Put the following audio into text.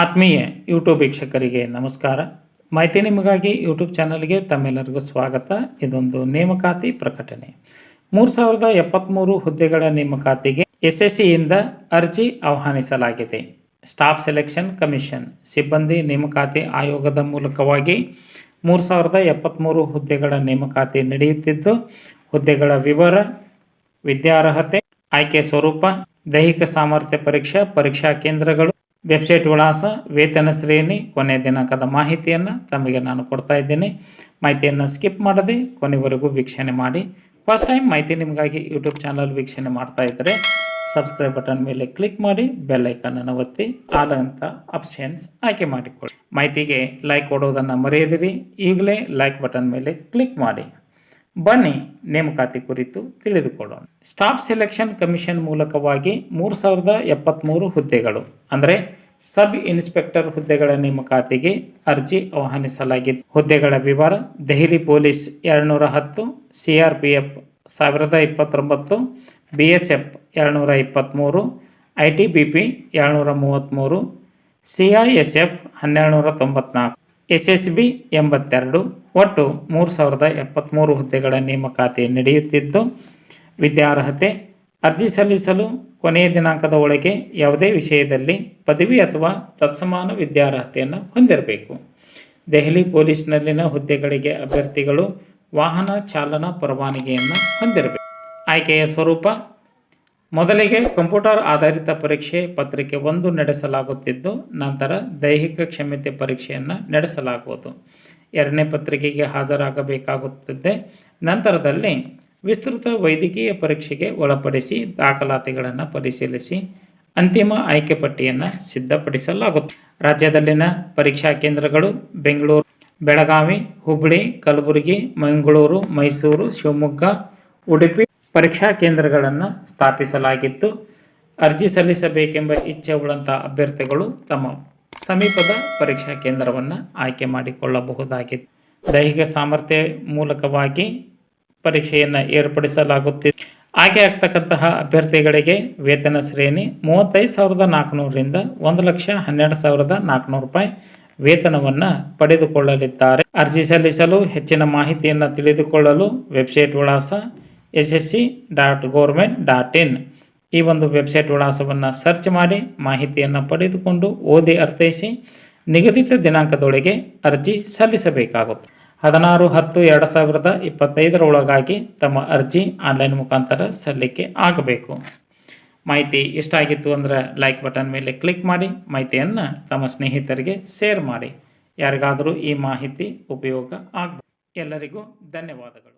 ಆತ್ಮೀಯ ಯೂಟ್ಯೂಬ್ ವೀಕ್ಷಕರಿಗೆ ನಮಸ್ಕಾರ. ಮಾಹಿತಿ ನಿಮಗಾಗಿ ಯೂಟ್ಯೂಬ್ ಚಾನಲ್ಗೆ ತಮ್ಮೆಲ್ಲರಿಗೂ ಸ್ವಾಗತ. ಇದೊಂದು ನೇಮಕಾತಿ ಪ್ರಕಟಣೆ. ಮೂರು ಸಾವಿರದ ಎಪ್ಪತ್ತ್ಮೂರು ಹುದ್ದೆಗಳ ನೇಮಕಾತಿಗೆ ಎಸ್ ಎಸ್ ಸಿಯಿಂದ ಅರ್ಜಿ ಆಹ್ವಾನಿಸಲಾಗಿದೆ. ಸ್ಟಾಫ್ ಸೆಲೆಕ್ಷನ್ ಕಮಿಷನ್ ಸಿಬ್ಬಂದಿ ನೇಮಕಾತಿ ಆಯೋಗದ ಮೂಲಕವಾಗಿ ಮೂರು ಸಾವಿರದ ಎಪ್ಪತ್ತ್ಮೂರು ಹುದ್ದೆಗಳ ನೇಮಕಾತಿ ನಡೆಯುತ್ತಿದ್ದು, ಹುದ್ದೆಗಳ ವಿವರ, ವಿದ್ಯಾರ್ಹತೆ, ಆಯ್ಕೆ ಸ್ವರೂಪ, ದೈಹಿಕ ಸಾಮರ್ಥ್ಯ ಪರೀಕ್ಷಾ ಪರೀಕ್ಷಾ ಕೇಂದ್ರಗಳು ವೆಬ್ಸೈಟ್ ವಿಳಾಸ ವೇತನ ಶ್ರೇಣಿ ಕೊನೆ ದಿನಾಂಕದ ಮಾಹಿತಿಯನ್ನು ತಮಗೆ ನಾನು ಕೊಡ್ತಾ ಇದ್ದೇನೆ. ಮಾಹಿತಿಯನ್ನು ಸ್ಕಿಪ್ ಮಾಡದೆ ಕೊನೆವರೆಗೂ ವೀಕ್ಷಣೆ ಮಾಡಿ. ಫಸ್ಟ್ ಟೈಮ್ ಮಾಹಿತಿ ನಿಮಗಾಗಿ ಯೂಟ್ಯೂಬ್ ಚಾನಲ್ ವೀಕ್ಷಣೆ ಮಾಡ್ತಾ ಇದ್ದರೆ ಸಬ್ಸ್ಕ್ರೈಬ್ ಬಟನ್ ಮೇಲೆ ಕ್ಲಿಕ್ ಮಾಡಿ ಬೆಲ್ ಐಕನನ್ನು ಒತ್ತಿ ಆದಂಥ ಆಪ್ಷನ್ಸ್ ಆಯ್ಕೆ ಮಾಡಿಕೊಳ್ಳಿ. ಮಾಹಿತಿಗೆ ಲೈಕ್ ಕೊಡೋದನ್ನು ಮರೆಯದಿರಿ. ಈಗಲೇ ಲೈಕ್ ಬಟನ್ ಮೇಲೆ ಕ್ಲಿಕ್ ಮಾಡಿ. ಬನ್ನಿ ನೇಮಕಾತಿ ಕುರಿತು ತಿಳಿದುಕೊಳ್ಳೋಣ. ಸ್ಟಾಫ್ ಸೆಲೆಕ್ಷನ್ ಕಮಿಷನ್ ಮೂಲಕವಾಗಿ ಮೂರು ಸಾವಿರದ ಎಪ್ಪತ್ತ್ಮೂರು ಹುದ್ದೆಗಳು, ಅಂದರೆ ಸಬ್ ಇನ್ಸ್ಪೆಕ್ಟರ್ ಹುದ್ದೆಗಳ ನೇಮಕಾತಿಗೆ ಅರ್ಜಿ ಆಹ್ವಾನಿಸಲಾಗಿದೆ. ಹುದ್ದೆಗಳ ವಿವರ ದೆಹಲಿ ಪೊಲೀಸ್ ಎರಡುನೂರ ಹತ್ತು ಸಿ ಆರ್ ಪಿ ಎಫ್ ಸಾವಿರದ ಇಪ್ಪತ್ತೊಂಬತ್ತು ಬಿ ಎಸ್ ಎಫ್ ಎರಡುನೂರ ಇಪ್ಪತ್ತ್ಮೂರು ಐ ಟಿ ಬಿ ಪಿ ಎರಡುನೂರ ಮೂವತ್ತ್ಮೂರು ಸಿ ಐ ಎಸ್ ಎಫ್ ಹನ್ನೆರಡು ನೂರ ತೊಂಬತ್ನಾಲ್ಕು. ಎಸ್ ಎಸ್ ಬಿ ಎಂಬತ್ತೆರಡು ಒಟ್ಟು ಮೂರು ಸಾವಿರದ ಎಪ್ಪತ್ತ್ಮೂರು ಹುದ್ದೆಗಳ ನೇಮಕಾತಿ ನಡೆಯುತ್ತಿದ್ದು, ವಿದ್ಯಾರ್ಹತೆ ಅರ್ಜಿ ಸಲ್ಲಿಸಲು ಕೊನೆಯ ದಿನಾಂಕದ ಒಳಗೆ ಯಾವುದೇ ವಿಷಯದಲ್ಲಿ ಪದವಿ ಅಥವಾ ತತ್ಸಮಾನ ವಿದ್ಯಾರ್ಹತೆಯನ್ನು ಹೊಂದಿರಬೇಕು. ದೆಹಲಿ ಪೊಲೀಸ್ನಲ್ಲಿನ ಹುದ್ದೆಗಳಿಗೆ ಅಭ್ಯರ್ಥಿಗಳು ವಾಹನ ಚಾಲನಾ ಪರವಾನಗಿಯನ್ನು ಹೊಂದಿರಬೇಕು. ಆಯ್ಕೆಯ ಸ್ವರೂಪ ಮೊದಲಿಗೆ ಕಂಪ್ಯೂಟರ್ ಆಧಾರಿತ ಪರೀಕ್ಷೆ ಪತ್ರಿಕೆ ಒಂದು ನಡೆಸಲಾಗುತ್ತಿದ್ದು, ನಂತರ ದೈಹಿಕ ಕ್ಷಮತೆ ಪರೀಕ್ಷೆಯನ್ನು ನಡೆಸಲಾಗುವುದು. ಎರಡನೇ ಪತ್ರಿಕೆಗೆ ಹಾಜರಾಗಬೇಕಾಗುತ್ತದೆ ನಂತರದಲ್ಲಿ ವಿಸ್ತೃತ ವೈದ್ಯಕೀಯ ಪರೀಕ್ಷೆಗೆ ಒಳಪಡಿಸಿ ದಾಖಲಾತಿಗಳನ್ನು ಪರಿಶೀಲಿಸಿ ಅಂತಿಮ ಆಯ್ಕೆ ಪಟ್ಟಿಯನ್ನು ಸಿದ್ಧಪಡಿಸಲಾಗುತ್ತದೆ ರಾಜ್ಯದಲ್ಲಿನ ಪರೀಕ್ಷಾ ಕೇಂದ್ರಗಳು ಬೆಂಗಳೂರು, ಬೆಳಗಾವಿ ಹುಬ್ಬಳ್ಳಿ ಕಲಬುರಗಿ, ಮಂಗಳೂರು, ಮೈಸೂರು, ಶಿವಮೊಗ್ಗ, ಉಡುಪಿ ಪರೀಕ್ಷಾ ಕೇಂದ್ರಗಳನ್ನು ಸ್ಥಾಪಿಸಲಾಗಿತ್ತು. ಅರ್ಜಿ ಸಲ್ಲಿಸಬೇಕೆಂಬ ಇಚ್ಛೆ ಉಳ್ಳಂಥ ಅಭ್ಯರ್ಥಿಗಳು ತಮ್ಮ ಸಮೀಪದ ಪರೀಕ್ಷಾ ಕೇಂದ್ರವನ್ನು ಆಯ್ಕೆ ಮಾಡಿಕೊಳ್ಳಬಹುದಾಗಿತ್ತು. ದೈಹಿಕ ಸಾಮರ್ಥ್ಯ ಮೂಲಕವಾಗಿ ಪರೀಕ್ಷೆಯನ್ನು ಏರ್ಪಡಿಸಲಾಗುತ್ತಿದೆ. ಆಯ್ಕೆ ಆಗ್ತಕ್ಕಂತಹ ಅಭ್ಯರ್ಥಿಗಳಿಗೆ ವೇತನ ಶ್ರೇಣಿ ಮೂವತ್ತೈದು ಸಾವಿರದ ನಾಲ್ಕುನೂರರಿಂದ ಒಂದು ಲಕ್ಷ ಹನ್ನೆರಡು ಸಾವಿರದ ನಾಲ್ಕುನೂರು ರೂಪಾಯಿ ವೇತನವನ್ನು ಪಡೆದುಕೊಳ್ಳಲಿದ್ದಾರೆ. ಅರ್ಜಿ ಸಲ್ಲಿಸಲು ಹೆಚ್ಚಿನ ಮಾಹಿತಿಯನ್ನು ತಿಳಿದುಕೊಳ್ಳಲು ವೆಬ್ಸೈಟ್ ವಿಳಾಸ S S C dot government dot in ಈ ಒಂದು ವೆಬ್ಸೈಟ್ ವಿಳಾಸವನ್ನು ಸರ್ಚ್ ಮಾಡಿ ಮಾಹಿತಿಯನ್ನು ಪಡೆದುಕೊಂಡು ಓದಿ ಅರ್ಥೈಸಿ ನಿಗದಿತ ದಿನಾಂಕದೊಳಗೆ ಅರ್ಜಿ ಸಲ್ಲಿಸಬೇಕಾಗುತ್ತೆ. ಹದಿನಾರು ಹತ್ತು ಎರಡು ಸಾವಿರದ ಇಪ್ಪತ್ತೈದರ ಒಳಗಾಗಿ ತಮ್ಮ ಅರ್ಜಿ ಆನ್ಲೈನ್ ಮುಖಾಂತರ ಸಲ್ಲಿಕೆ ಆಗಬೇಕು. ಮಾಹಿತಿ ಇಷ್ಟ ಆಗಿತ್ತು ಅಂದರೆ ಲೈಕ್ ಬಟನ್ ಮೇಲೆ ಕ್ಲಿಕ್ ಮಾಡಿ ಮಾಹಿತಿಯನ್ನು ತಮ್ಮ ಸ್ನೇಹಿತರಿಗೆ ಶೇರ್ ಮಾಡಿ. ಯಾರಿಗಾದರೂ ಈ ಮಾಹಿತಿ ಉಪಯೋಗ ಆಗಬೇಕು ಎಲ್ಲರಿಗೂ ಧನ್ಯವಾದಗಳು.